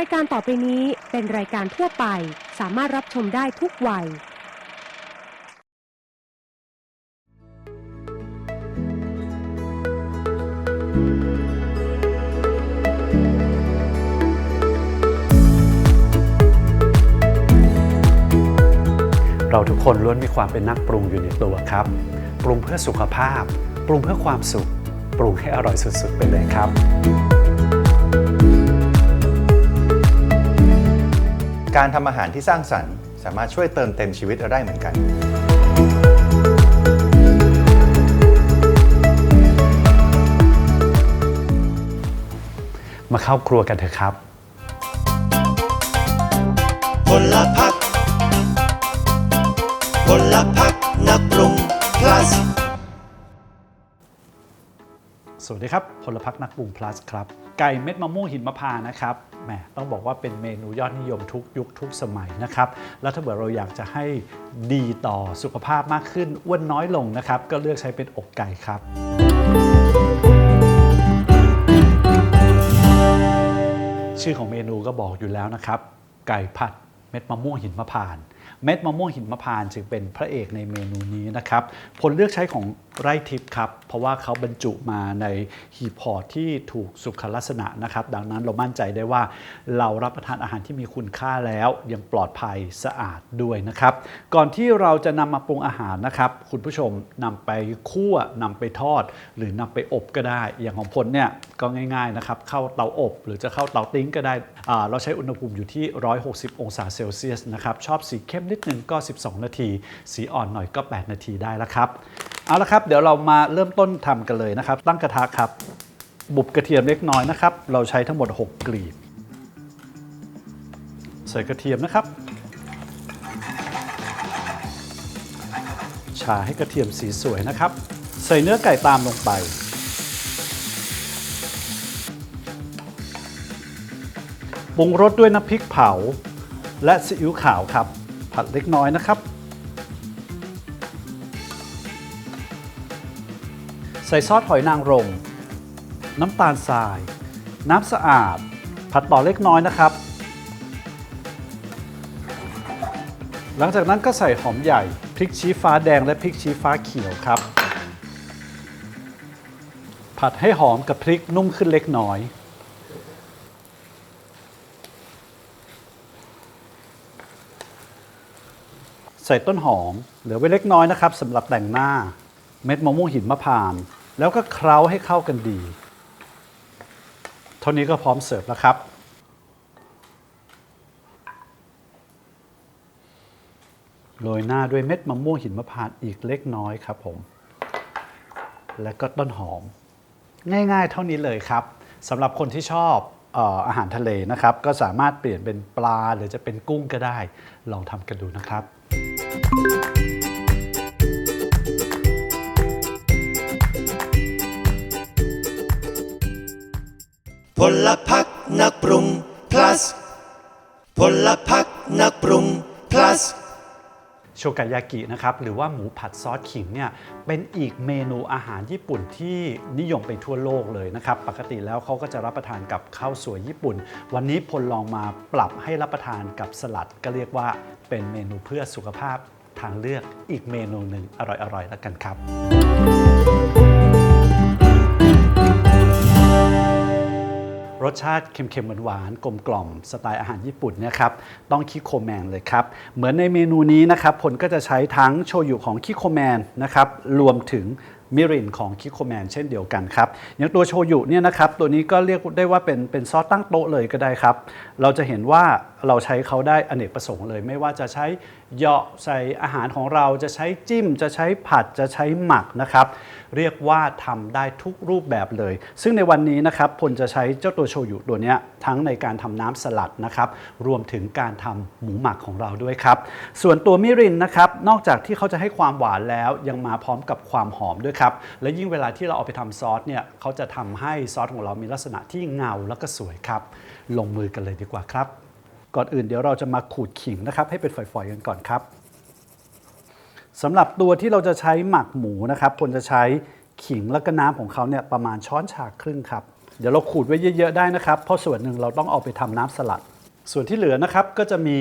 ายการต่อไปนี้เป็นรายการทั่วไป สามารถรับชมได้ทุกวัย เราทุกคนล้วนมีความเป็นนักปรุงอยู่ในตัวครับ ปรุงเพื่อสุขภาพ ปรุงเพื่อความสุข ปรุงให้อร่อยสุดๆ ไปเลยครับ การทำอาหารที่สร้างสรรค์ สามารถช่วยเติมเต็มชีวิตเราได้เหมือนกัน มาเข้าครัวกันเถอะครับพลพักพลพักนักปรุง plus สวัสดีครับ พลพักนักปรุง plus ครับ ไก่เม็ดมะม่วงหินมะพร้าวนะครับแหมต้องบอกว่าเป็นเมนูยอดนิยมทุกยุคทุกสมัยนะครับ แล้วถ้าเกิดเราอยากจะให้ดีต่อสุขภาพมากขึ้นอ้วนน้อยลงนะครับ ก็เลือกใช้เป็นอกไก่ครับชื่อของเมนูก็บอกอยู่แล้วนะครับ ไก่ผัดเม็ดมะม่วงหินมะพร้าวเม็ดมะม่วงหินมะพร้าวจึงเป็นพระเอกในเมนูนี้นะครับผลเลือกใช้ของไร่ทิพย์ครับ เพราะว่าเขาบรรจุมาในหีบห่อที่ถูกสุขลักษณะนะครับ ดังนั้นเรามั่นใจได้ว่าเรารับประทานอาหารที่มีคุณค่าแล้วยังปลอดภัยสะอาดด้วยนะครับ ก่อนที่เราจะนำมาปรุงอาหารนะครับ คุณผู้ชมนำไปคั่วนำไปทอด หรือนำไปอบก็ได้ อย่างของพลเนี่ยก็ง่ายๆนะครับเข้าเตาอบ หรือจะเข้าเตาติ้งก็ได้ เราใช้อุณหภูมิอยู่ที่ 160 องศาเซลเซียสนะครับชอบสีเข้มนิดนึงก็ 12 นาที สีอ่อนหน่อยก็ 8 นาทีได้แล้วครับ เอาละครับเดี๋ยวเรามาเริ่มต้นทำกันเลยนะครับ ตั้งกระทะครับ บุบกระเทียมเล็กน้อยนะครับ เราใช้ทั้งหมด 6 กลีบ ใส่กระเทียมนะครับชาให้กระเทียมสีสวยนะครับ ใส่เนื้อไก่ตามลงไปปรุงรสด้วยน้ำพริกเผา และซีอิ๊วขาวครับ ผัดเล็กน้อยนะครับ ใส่ซอสหอยนางรม น้ำตาลทราย น้ำสะอาด ผัดต่อเล็กน้อยนะครับ หลังจากนั้นก็ใส่หอมใหญ่ พริกชี้ฟ้าแดงและพริกชี้ฟ้าเขียวครับ ผัดให้หอมกับพริกนุ่มขึ้นเล็กน้อยใส่ต้นหอม เหลือไว้เล็กน้อยนะครับสำหรับแต่งหน้า เม็ดมะม่วงหินมะพร้าว แล้วก็เคล้าให้เข้ากันดี เท่านี้ก็พร้อมเสิร์ฟแล้วครับ โรยหน้าด้วยเม็ดมะม่วงหินมะพร้าวอีกเล็กน้อยครับผม และก็ต้นหอม ง่ายๆเท่านี้เลยครับสำหรับคนที่ชอบอออาหารทะเลนะครับ ก็สามารถเปลี่ยนเป็นปลาหรือจะเป็นกุ้งก็ได้ ลองทำกันดูนะครับ พลพักนักปรุง plus พลพักนักปรุง plus โชกายากินะครับหรือว่าหมูผัดซอสขิงเนี่ยเป็นอีกเมนูอาหารญี่ปุ่นที่นิยมไปทั่วโลกเลยนะครับปกติแล้วเขาก็จะรับประทานกับข้าวสวยญี่ปุ่น วันนี้พลลองมาปรับให้รับประทานกับสลัด ก็เรียกว่าเป็นเมนูเพื่อสุขภาพทางเลือกอีกเมนูหนึ่งอร่อยๆแล้วกันครับ รสชาติเค็มๆหวานๆกลมกล่อมสไตล์อาหารญี่ปุ่นเนะครับต้องคิโคแมนเลยครับ เหมือนในเมนูนี้นะครับผลก็จะใช้ทั้งโชยุของคิโคแมนนะครับรวมถึงมิรินของคิโคแมนเช่นเดียวกันครับ อย่างตัวโชยุเนี่ยนะครับตัวนี้ก็เรียกได้ว่าเป็นเป็นซอสตั้งโต๊ะเลยก็ได้ครับ เราจะเห็นว่าเราใช้เขาได้อเนกประสงค์เลย ไม่ว่าจะใช้ เหยาะใส่อาหารของเราจะใช้จิ้มจะใช้ผัดจะใช้หมักนะครับ เรียกว่าทำได้ทุกรูปแบบเลย ซึ่งในวันนี้นะครับพลจะใช้เจ้าตัวโชยุตัวนี้ทั้งในการทำน้ำสลัดนะครับ รวมถึงการทำหมูหมักของเราด้วยครับ ส่วนตัวมิรินนะครับ นอกจากที่เขาจะให้ความหวานแล้วยังมาพร้อมกับความหอมด้วยครับ และยิ่งเวลาที่เราเอาไปทำซอสเนี่ยเขาจะทำให้ซอสของเรามีลักษณะที่เงาแล้วก็สวยครับ ลงมือกันเลยดีกว่าครับ ก่อนอื่นเดี๋ยวเราจะมาขูดขิงนะครับ ให้เป็นฝอยๆกันก่อนครับสำหรับตัวที่เราจะใช้หมักหมูนะครับควรจะใช้ขิงแล้วก็น้ำของเขาเนี่ยประมาณช้อนชาครึ่งครับ เดี๋ยวเราขูดไว้เยอะๆได้นะครับ เพราะส่วนหนึ่งเราต้องเอาไปทำน้ำสลัด ส่วนที่เหลือนะครับก็จะมี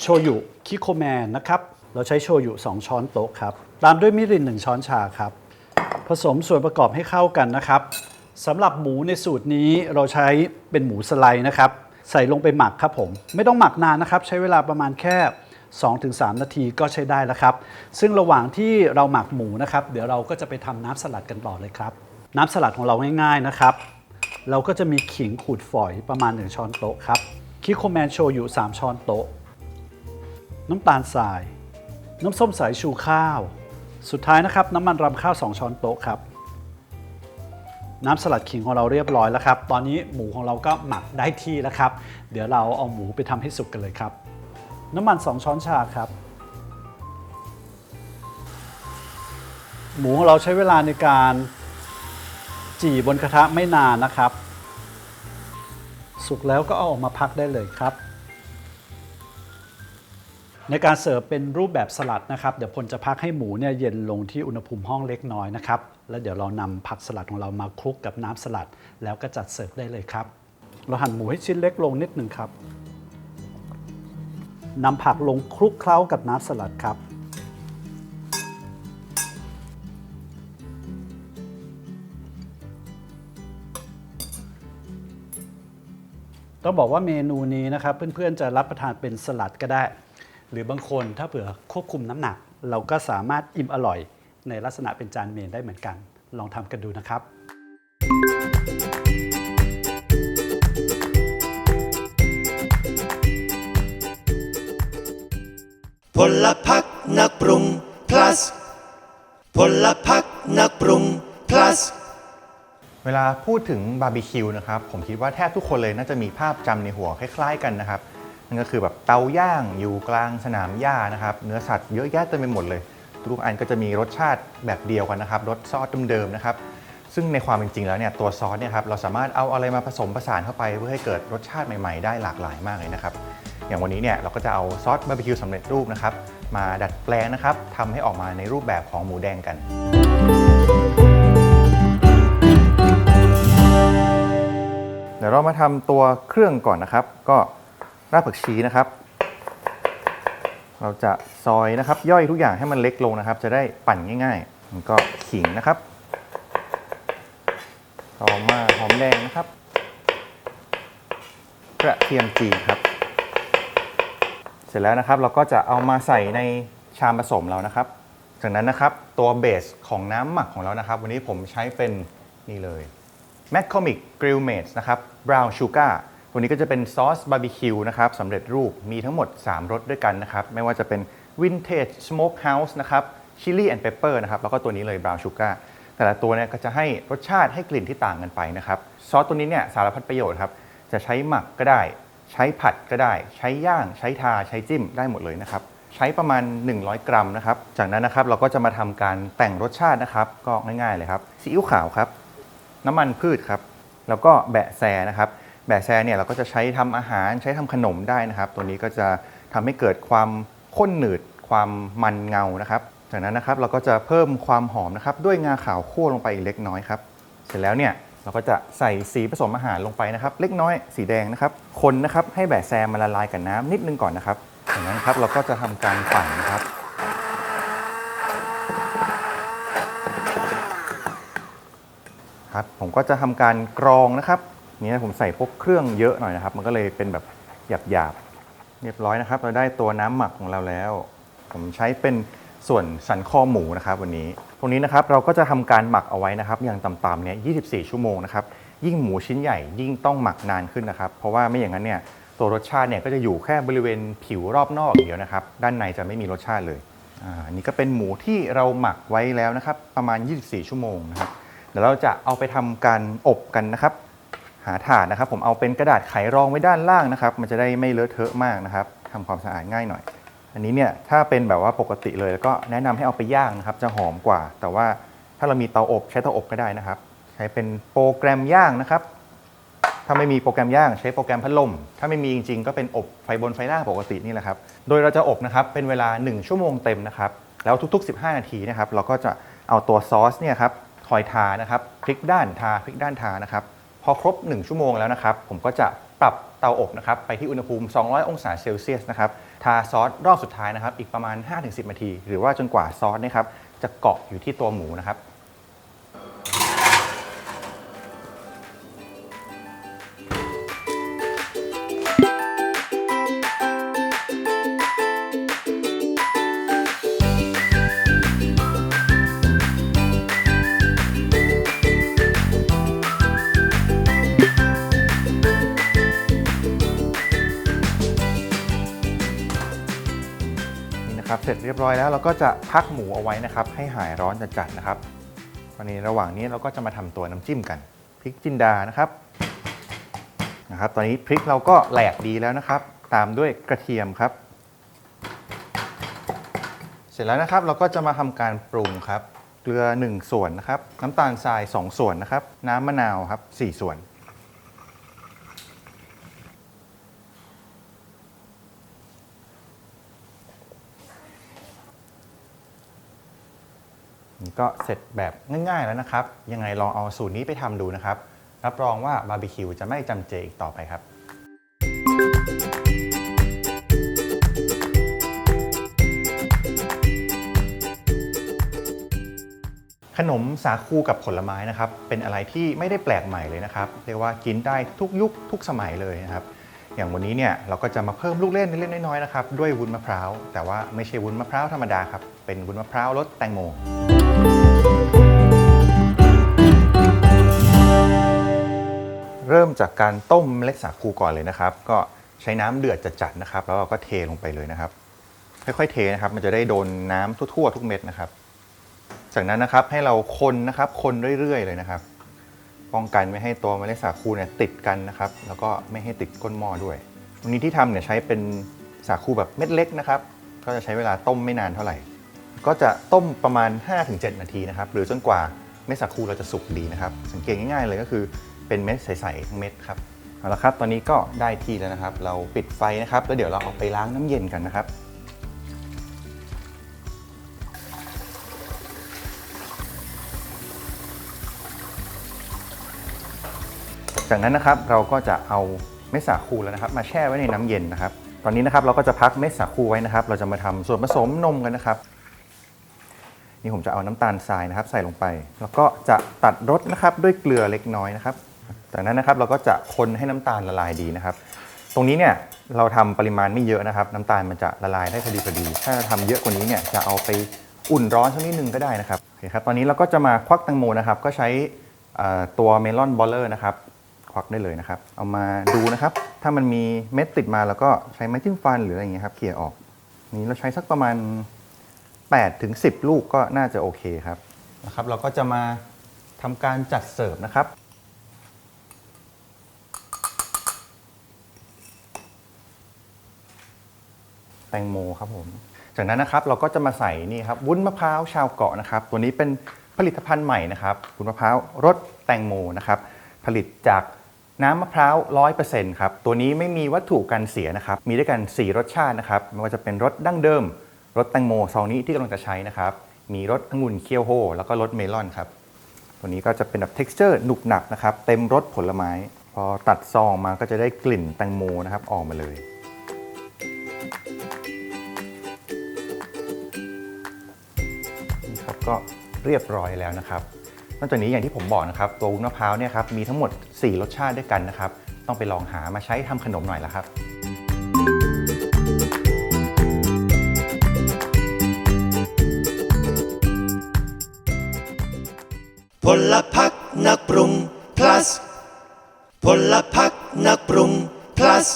โชยุคิโคแมนนะครับเราใช้โชยุ 2 ช้อนโต๊ะครับ ตามด้วยมิริน 1 ช้อนชาครับ ผสมส่วนประกอบให้เข้ากันนะครับสำหรับหมูในสูตรนี้เราใช้เป็นหมูสไลด์นะครับ ใส่ลงไปหมักครับผม ไม่ต้องหมักนานนะครับ ใช้เวลาประมาณแค่ 2-3 นาทีก็ใช้ได้แล้วครับ ซึ่งระหว่างที่เราหมักหมูนะครับ เดี๋ยวเราก็จะไปทำน้ำสลัดกันต่อเลยครับ น้ำสลัดของเราง่ายๆนะครับ เราก็จะมีขิงขูดฝอยประมาณ 1 ช้อนโต๊ะครับคิโคแมนโชยุ3 ช้อนโต๊ะ น้ำตาลทราย น้ำส้มสายชูข้าว สุดท้ายนะครับน้ำมันรำข้าว 2 ช้อนโต๊ะครับ น้ำสลัดขิงของเราเรียบร้อยแล้วครับ ตอนนี้หมูของเราก็หมักได้ที่แล้วครับ เดี๋ยวเราเอาหมูไปทำให้สุกกันเลยครับ น้ำมัน 2 ช้อนชาครับ หมูของเราใช้เวลาในการจี่บนกระทะไม่นานนะครับ สุกแล้วก็เอาออกมาพักได้เลยครับ ในการเสิร์ฟเป็นรูปแบบสลัดนะครับ เดี๋ยวพลจะพักให้หมูเนี่ยเย็นลงที่อุณหภูมิห้องเล็กน้อยนะครับ แล้วเดี๋ยวเรานำผักสลัดของเรามาคลุกกับน้ำสลัด แล้วก็จัดเสิร์ฟได้เลยครับ เราหั่นหมูให้ชิ้นเล็กลงนิดหนึ่งครับนำผักลงคลุกเคล้ากับน้ำสลัดครับ ต้องบอกว่าเมนูนี้นะครับ เพื่อนๆจะรับประทานเป็นสลัดก็ได้ หรือบางคนถ้าเผื่อควบคุมน้ำหนัก เราก็สามารถอิ่มอร่อย ในลักษณะเป็นจานเมนได้เหมือนกัน ลองทำกันดูนะครับ พลพักนักปรุง plus พลพักนักปรุง plus เวลาพูดถึงบาร์บีคิวนะครับผมคิดว่าแทบทุกคนเลยน่าจะมีภาพจำในหัวคล้ายๆกันนะครับนั่นก็คือแบบเตาย่างอยู่กลางสนามหญ้านะครับ เนื้อสัตว์เยอะแยะเต็มไปหมดเลย ทุกอันก็จะมีรสชาติแบบเดียวกันนะครับรสซอสเดิมๆนะครับ ซึ่งในความเป็นจริงแล้วเนี่ยตัวซอสเนี่ยครับเราสามารถเอาอะไรมาผสมผสานเข้าไป เพื่อให้เกิดรสชาติใหม่ๆ ได้หลากหลายมากเลยนะครับ อย่างวันนี้เนี่ยเราก็จะเอาซอสบาร์บีคิวสำเร็จรูปนะครับมาดัดแปลงนะครับทำให้ออกมาในรูปแบบของหมูแดงกันเดี๋ยวเรามาทำตัวเครื่องก่อนนะครับ ก็รากผักชีนะครับ เราจะซอยนะครับ ย่อยทุกอย่างให้มันเล็กลงนะครับ จะได้ปั่นง่ายๆมันก็ขิงนะครับ ต่อมาหอมแดงนะครับ กระเทียมจีนครับ เสร็จแล้วนะครับเราก็จะเอามาใส่ในชามผสมเรานะครับ จากนั้นนะครับตัวเบสของน้ำหมักของเรานะครับ วันนี้ผมใช้เป็นนี่เลย m c c o m i c Grill Mates นะครับ Brown Sugar วนี้ก็จะเป็นซอสบาร์บีคิวนะครับสำเร็จรูปมีทั้งหมด 3รสด้วยกันนะครับ ไม่ว่าจะเป็น Vintage Smokehouse นะครับ Chili and Pepper นะครับ แล้วก็ตัวนี้เลย Brown Sugar แต่ละตัวเนี่ยก็จะให้รสชาติให้กลิ่นที่ต่างกันไปนะครับ ซอสตัวนี้เนี่ยสารพัดประโยชน์ครับ จะใช้หมักก็ได้ ใช้ผัดก็ได้ ใช้ย่าง ใช้ทา ใช้จิ้มได้หมดเลยนะครับ ใช้ประมาณ 100 กรัมนะครับ จากนั้นนะครับเราก็จะมาทำการแต่งรสชาตินะครับ ก็ง่ายๆเลยครับซีอิ๊วขาวครับ น้ำมันพืชครับ แล้วก็แบะแซนะครับ แบะแซเนี่ยเราก็จะใช้ทำอาหารใช้ทำขนมได้นะครับ ตัวนี้ก็จะทำให้เกิดความข้นหนืดความมันเงานะครับจากนั้นนะครับเราก็จะเพิ่มความหอมนะครับด้วยงาขาวคั่วลงไปอีกเล็กน้อยครับเสร็จแล้วเนี่ยเราก็จะใส่สีผสมอาหารลงไปนะครับ เล็กน้อยสีแดงนะครับคนนะครับให้แบะแซมันละลายกับน้ำนิดนึงก่อนนะครับจากนั้นครับเราก็จะทำการปั่นนะครับครับผมก็จะทำการกรองนะครับ นี่ผมใส่พวกเครื่องเยอะหน่อยนะครับ มันก็เลยเป็นแบบหยาบๆ เรียบร้อยนะครับ เราได้ตัวน้ำหมักของเราแล้ว ผมใช้เป็นส่วนสันคอหมูนะครับวันนี้ ตรงนี้นะครับเราก็จะทำการหมักเอาไว้นะครับ อย่างต่ำๆเนี่ย 24 ชั่วโมงนะครับ ยิ่งหมูชิ้นใหญ่ยิ่งต้องหมักนานขึ้นนะครับ เพราะว่าไม่อย่างนั้นเนี่ยตัวรสชาติเนี่ยก็จะอยู่แค่บริเวณผิวรอบนอกเดียวนะครับ ด้านในจะไม่มีรสชาติเลย อ่านนี้ก็เป็นหมูที่เราหมักไว้แล้วนะครับ ประมาณ 24 ชั่วโมงนะครับ เดี๋ยวเราจะเอาไปทำการอบกันนะครับ หาถานนะครับ ผมเอาเป็นกระดาษไขรองไว้ด้านล่างนะครับ มันจะได้ไม่เลอะเทอะมากนะครับทำความสะอาดง่ายหน่อย อันนี้เนี่ยถ้าเป็นแบบว่าปกติเลยแล้วก็แนะนำให้เอาไปย่างนะครับ จะหอมกว่า แต่ว่าถ้าเรามีเตาอบใช้เตาอบก็ได้นะครับ ใช้เป็นโปรแกรมย่างนะครับถ้าไม่มีโปรแกรมย่างใช้โปรแกรมพัดลม ถ้าไม่มีจริงๆ ก็เป็นอบไฟบนไฟล่างปกตินี่แหละครับ โดยเราจะอบนะครับเป็นเวลา 1 ชั่วโมงเต็มนะครับ แล้วทุก ๆ 15 นาทีนะครับ เราก็จะเอาตัวซอสเนี่ยครับคอยทานะครับ พลิกด้านทาพลิกด้านทานะครับ พอครบ 1 ชั่วโมงแล้วนะครับ ผมก็จะปรับเตาอบนะครับไปที่อุณหภูมิ 200 องศาเซลเซียสนะครับทาซอสรอบสุดท้ายนะครับอีกประมาณ 5-10 นาที หรือว่าจนกว่าซอสนะครับจะเกาะอยู่ที่ตัวหมูนะครับ เสร็จเรียบร้อยแล้วเราก็จะพักหมูเอาไว้นะครับ ให้หายร้อนจัดๆนะครับวันนี้ระหว่างนี้เราก็จะมาทำตัวน้ำจิ้มกันพริกจินดานะครับนะครับ ตอนนี้พริกเราก็แหลกดีแล้วนะครับ ตามด้วยกระเทียมครับ เสร็จแล้วนะครับเราก็จะมาทำการปรุงครับเกลือ 1 ส่วนนะครับ น้ำตาลทราย 2 ส่วนนะครับ น้ำมะนาวครับ 4 ส่วน ก็เสร็จแบบง่ายๆแล้วนะครับ ยังไงลองเอาสูตรนี้ไปทำดูนะครับ รับรองว่าบาร์บีคิวจะไม่จำเจอีกต่อไปครับขนมสาคูกับผลไม้นะครับ เป็นอะไรที่ไม่ได้แปลกใหม่เลยนะครับ เรียกว่ากินได้ทุกยุคทุกสมัยเลยนะครับ อย่างวันนี้เนี่ยเราก็จะมาเพิ่มลูกเล่นเล็กๆน้อยๆนะครับ ด้วยวุ้นมะพร้าว แต่ว่าไม่ใช่วุ้นมะพร้าวธรรมดาครับ เป็นวุ้นมะพร้าวรสแตงโมเริ่มจากการต้มเมล็ดสาคูก่อนเลยนะครับ ก็ใช้น้ำเดือดจัดๆนะครับ แล้วเราก็เทลงไปเลยนะครับ ค่อยๆเทนะครับ มันจะได้โดนน้ำทั่วๆทุกเม็ดนะครับ จากนั้นนะครับให้เราคนนะครับ คนเรื่อยๆเลยนะครับ ป้องกันไม่ให้ตัวเมล็ดสาคูเนี่ยติดกันนะครับ แล้วก็ไม่ให้ติดก้นหม้อด้วย วันนี้ที่ทำเนี่ยใช้เป็นสาคูแบบเม็ดเล็กนะครับ ก็จะใช้เวลาต้มไม่นานเท่าไหร่ ก็จะต้มประมาณ 5-7 นาทีนะครับ หรือจนกว่าเม็ดสาคูเราจะสุกดีนะครับ สังเกตง่ายๆเลยก็คือเป็นเม็ดใสๆทั้งเม็ดครับเอาละครับ ตอนนี้ก็ได้ที่แล้วนะครับ เราปิดไฟนะครับ แล้วเดี๋ยวเราเอาไปล้างน้ำเย็นกันนะครับ จากนั้นนะครับเราก็จะเอาเม็ดสาคูแล้วนะครับ มาแช่ไว้ในน้ำเย็นนะครับ ตอนนี้นะครับเราก็จะพักเม็ดสาคูไว้นะครับ เราจะมาทำส่วนผสมนมกันนะครับ นี่ผมจะเอาน้ำตาลทรายนะครับ ใส่ลงไป แล้วก็จะตัดรสนะครับด้วยเกลือเล็กน้อยนะครับ จากนั้นนะครับเราก็จะคนให้น้ำตาลละลายดีนะครับ ตรงนี้เนี่ยเราทำปริมาณไม่เยอะนะครับ น้ำตาลมันจะละลายได้พอดีพอดี ถ้าทำเยอะกว่านี้เนี่ยจะเอาไปอุ่นร้อนสักนิดนึงก็ได้นะครับโอเคครับตอนนี้เราก็จะมาควักแตังโมนะครับ ก็ใช้ตัวเมลอนบอลเลอร์นะครับควักได้เลยนะครับ เอามาดูนะครับ ถ้ามันมีเม็ดติดมาแล้วก็ใช้ไม้จิ้มฟันหรืออะไรอย่างเงี้ยครับเขี่ยออก นี้เราใช้สักประมาณ 8ถึง10 ลูกก็น่าจะโอเคครับนะครับ เราก็จะมาทำการจัดเสิร์ฟนะครับ แตงโมครับผม จากนั้นนะครับเราก็จะมาใส่นี่ครับวุ้นมะพร้าวชาวเกาะนะครับ ตัวนี้เป็นผลิตภัณฑ์ใหม่นะครับวุ้นมะพร้าวรสแตงโมนะครับ ผลิตจากน้ำมะพร้าวร้อยเปอร์เซ็นต์ครับ ตัวนี้ไม่มีวัตถุกันเสียนะครับ มีด้วยกัน 4 รสชาตินะครับ ไม่ว่าจะเป็นรสดั้งเดิม รสแตงโมซองนี้ที่กำลังจะใช้นะครับ มีรสองุ่นเคียวโฮแล้วก็รสเมลอนครับ ตัวนี้ก็จะเป็นแบบ texture หนุบหนับนะครับ เต็มรสผลไม้ พอตัดซองมาก็จะได้กลิ่นแตงโมนะครับออกมาเลยนี่ครับก็เรียบร้อยแล้วนะครับนอกจากนี้อย่างที่ผมบอกนะครับตัววุ้นมะพร้าวเนี่ยครับมีทั้งหมด 4 รสชาติด้วยกันนะครับ ต้องไปลองหามาใช้ทำขนมหน่อยละครับ ลพักนักปรุง plus พลพักนักปรุง plus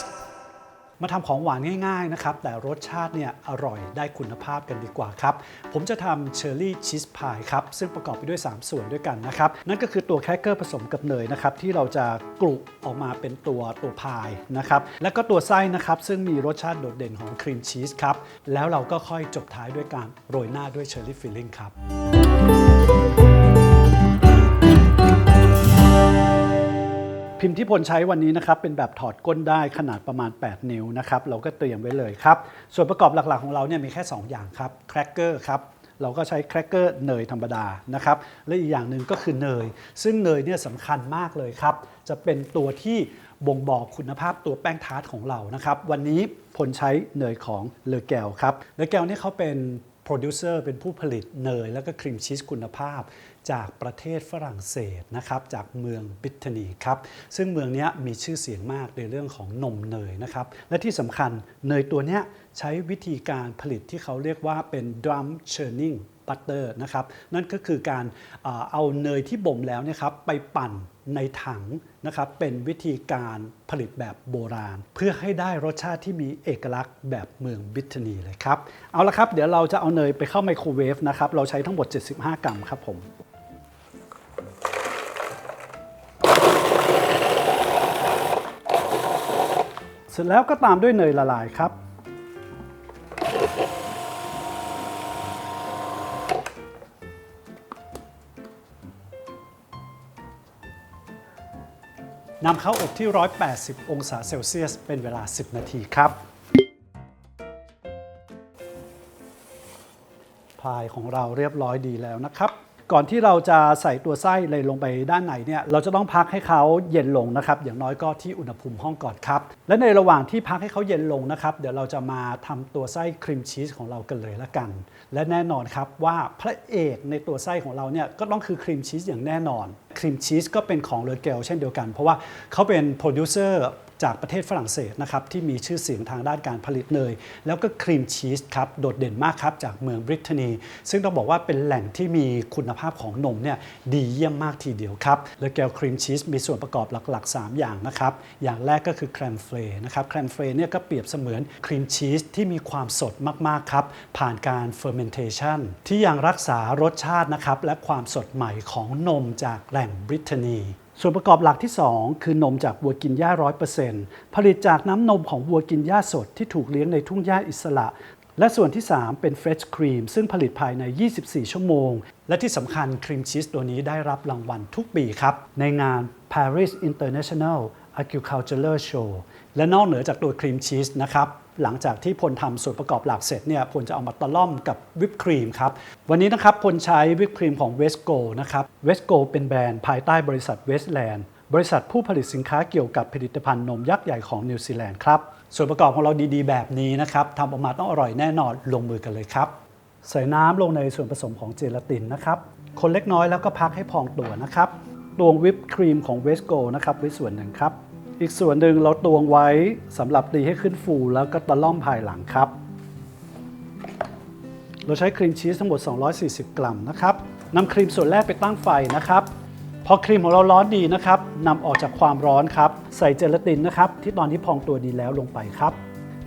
มาทำของหวานง่ายๆนะครับ แต่รสชาติเนี่ยอร่อยได้คุณภาพกันดีกว่าครับ ผมจะทำเชอร์รี่ชีสพายครับ ซึ่งประกอบไปด้วย 3 ส่วนด้วยกันนะครับ นั่นก็คือตัวแครกเกอร์ผสมกับเนยนะครับ ที่เราจะกรุออกมาเป็นตัวตัวพายนะครับ แล้วก็ตัวไส้นะครับ ซึ่งมีรสชาติโดดเด่นของครีมชีสครับ แล้วเราก็ค่อยจบท้ายด้วยการโรยหน้าด้วยเชอร์รี่ฟิลลิ่งครับ พิมพ์ที่พลใช้วันนี้นะครับเป็นแบบถอดก้นได้ขนาดประมาณ 8 นิ้วนะครับเราก็เตรียมไว้เลยครับ ส่วนประกอบหลักๆของเราเนี่ยมีแค่ 2 อย่างครับแครกเกอร์ครับเราก็ใช้แครกเกอร์เนยธรรมดานะครับและอีกอย่างหนึ่งก็คือเนย ซึ่งเนยเนี่ยสำคัญมากเลยครับ จะเป็นตัวที่บ่งบอกคุณภาพตัวแป้งทาร์ตของเรานะครับ วันนี้ผลใช้เนยของเลอแกลครับเลอแกลนี่เขาเป็นโปรดิวเซอร์เป็นผู้ผลิตเนย แล้วก็ครีมชีสคุณภาพ จากประเทศฝรั่งเศสนะครับจากเมืองบิทนีครับซึ่งเมืองนี้มีชื่อเสียงมากในเรื่องของนมเนยนะครับและที่สำคัญเนยตัวนี้ใช้วิธีการผลิตที่เขาเรียกว่าเป็น drum churning butter นะครับนั่นก็คือการเอาเนยที่บ่มแล้วนะครับไปปั่นในถังนะครับเป็นวิธีการผลิตแบบโบราณ เพื่อให้ได้รสชาติที่มีเอกลักษณ์แบบเมืองบิทนีเลยครับ เอาละครับ เดี๋ยวเราจะเอาเนยไปเข้าไมโครเวฟนะครับเราใช้ทั้งหมด 75 กรัมครับผม เสร็จแล้วก็ตามด้วยเนยละลายครับ นำเข้าอบที่ 180 องศาเซลเซียส เป็นเวลา 10 นาทีครับพายของเราเรียบร้อยดีแล้วนะครับ ก่อนที่เราจะใส่ตัวไส้เลยลงไปด้านในเนี่ยเราจะต้องพักให้เขาเย็นลงนะครับ อย่างน้อยก็ที่อุณหภูมิห้องก่อนครับ และในระหว่างที่พักให้เขาเย็นลงนะครับ เดี๋ยวเราจะมาทำตัวไส้ครีมชีสของเรากันเลยละกัน และแน่นอนครับว่าพระเอกในตัวไส้ของเราเนี่ยก็ต้องคือครีมชีสอย่างแน่นอนครีมชีสก็เป็นของเลอเกลเช่นเดียวกัน เพราะว่าเขาเป็นโปรดิวเซอร์ จากประเทศฝรั่งเศสนะครับที่มีชื่อเสียงทางด้านการผลิตเนย แล้วก็ครีมชีสครับโดดเด่นมากครับจากเมืองบริเตนี ซึ่งต้องบอกว่าเป็นแหล่งที่มีคุณภาพของนมเนี่ยดีเยี่ยมมากทีเดียวครับและแกวครีมชีสมีส่วนประกอบหลัก ๆ 3 อย่างนะครับอย่างแรกก็คือแครมเฟรนะครับแครมเฟรเนี่ยก็เปรียบเสมือนครีมชีสที่มีความสดมากๆครับผ่านการเฟอร์เมนเทชันที่ยังรักษารสชาตินะครับและความสดใหม่ของนมจากแหล่งบริเตนี ส่วนประกอบหลักที่ 2 คือนมจากวัวกินหญ้า100%ผลิตจากน้ำนมของวัวกินหญ้าสดที่ถูกเลี้ยงในทุ่งหญ้าอิสระ และส่วนที่ 3 เป็นเฟรชครีมซึ่งผลิตภายใน 24 ชั่วโมง และที่สำคัญครีมชีสตัวนี้ได้รับรางวัลทุกปีครับ ในงาน Paris International Agricultural Show และนอกเหนือจากตัวครีมชีสนะครับ หลังจากที่พลทำส่วนประกอบหลักเสร็จเนี่ยพลจะเอามาตะล่อมกับวิปครีมครับ วันนี้นะครับพลใช้วิปครีมของ Westgo นะครับ Westgo เป็นแบรนด์ภายใต้บริษัท Westland บริษัทผู้ผลิตสินค้าเกี่ยวกับผลิตภัณฑ์นมยักษ์ใหญ่ของนิวซีแลนด์ครับ ส่วนประกอบของเราดีๆ แบบนี้นะครับทำออกมาต้องอร่อยแน่นอนลงมือกันเลยครับ ใส่น้ำลงในส่วนผสมของเจลาตินนะครับ คนเล็กน้อยแล้วก็พักให้พองตัวนะครับ ตวงวิปครีมของเวสโกนะครับไว้ส่วนหนึ่งครับ อีกส่วนหนึ่งเราตวงไว้สำหรับตีให้ขึ้นฟูแล้วก็ตะล่อมภายหลังครับ เราใช้ครีมชีสทั้งหมด 240 กรัมนะครับนำครีมส่วนแรกไปตั้งไฟนะครับพอครีมของเราร้อนดีนะครับนำออกจากความร้อนครับ ใส่เจลาตินนะครับ ที่ตอนนี้พองตัวดีแล้วลงไปครับ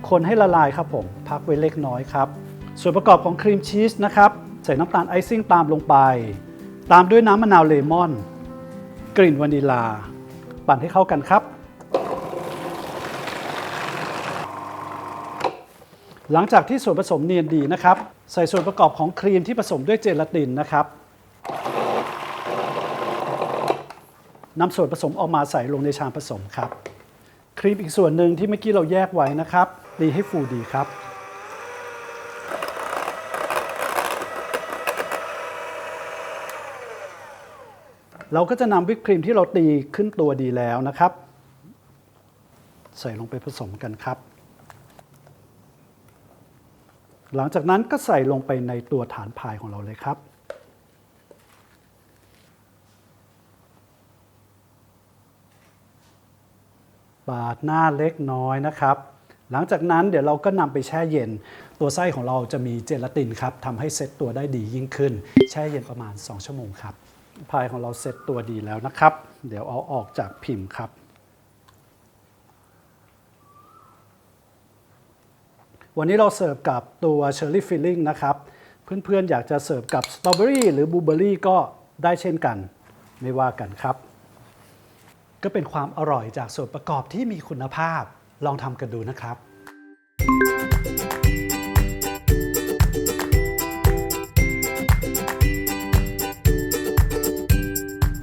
คนให้ละลายครับผม พักไว้เล็กน้อยครับ ส่วนประกอบของครีมชีสนะครับ ใส่น้ำตาลไอซิ่งตามลงไป ตามด้วยน้ำมะนาวเลมอน กลิ่นวานิลา ปั่นให้เข้ากันครับ หลังจากที่ส่วนผสมเนียนดีนะครับ ใส่ส่วนประกอบของครีมที่ผสมด้วยเจลาตินนะครับนำส่วนผสมออกมาใส่ลงในชามผสมครับ ครีมอีกส่วนหนึ่งที่เมื่อกี้เราแยกไว้นะครับตีให้ฟูดีครับ เราก็จะนำวิปครีมที่เราตีขึ้นตัวดีแล้วนะครับ ใส่ลงไปผสมกันครับ หลังจากนั้นก็ใส่ลงไปในตัวฐานพายของเราเลยครับปาดหน้าเล็กน้อยนะครับ หลังจากนั้นเดี๋ยวเราก็นำไปแช่เย็น ตัวไส้ของเราจะมีเจลาตินครับทำให้เซ็ตตัวได้ดียิ่งขึ้น แช่เย็นประมาณ 2 ชั่วโมงครับ พายของเราเซตตัวดีแล้วนะครับ เดี๋ยวเอาออกจากพิมพ์ครับ วันนี้เราเสิร์ฟกับตัวเชอร์รี่ฟิลลิ่งนะครับ เพื่อนๆ อยากจะเสิร์ฟกับสตรอเบอรี่หรือบลูเบอรี่ก็ได้เช่นกัน ไม่ว่ากันครับ ก็เป็นความอร่อยจากส่วนประกอบที่มีคุณภาพลองทำกันดูนะครับ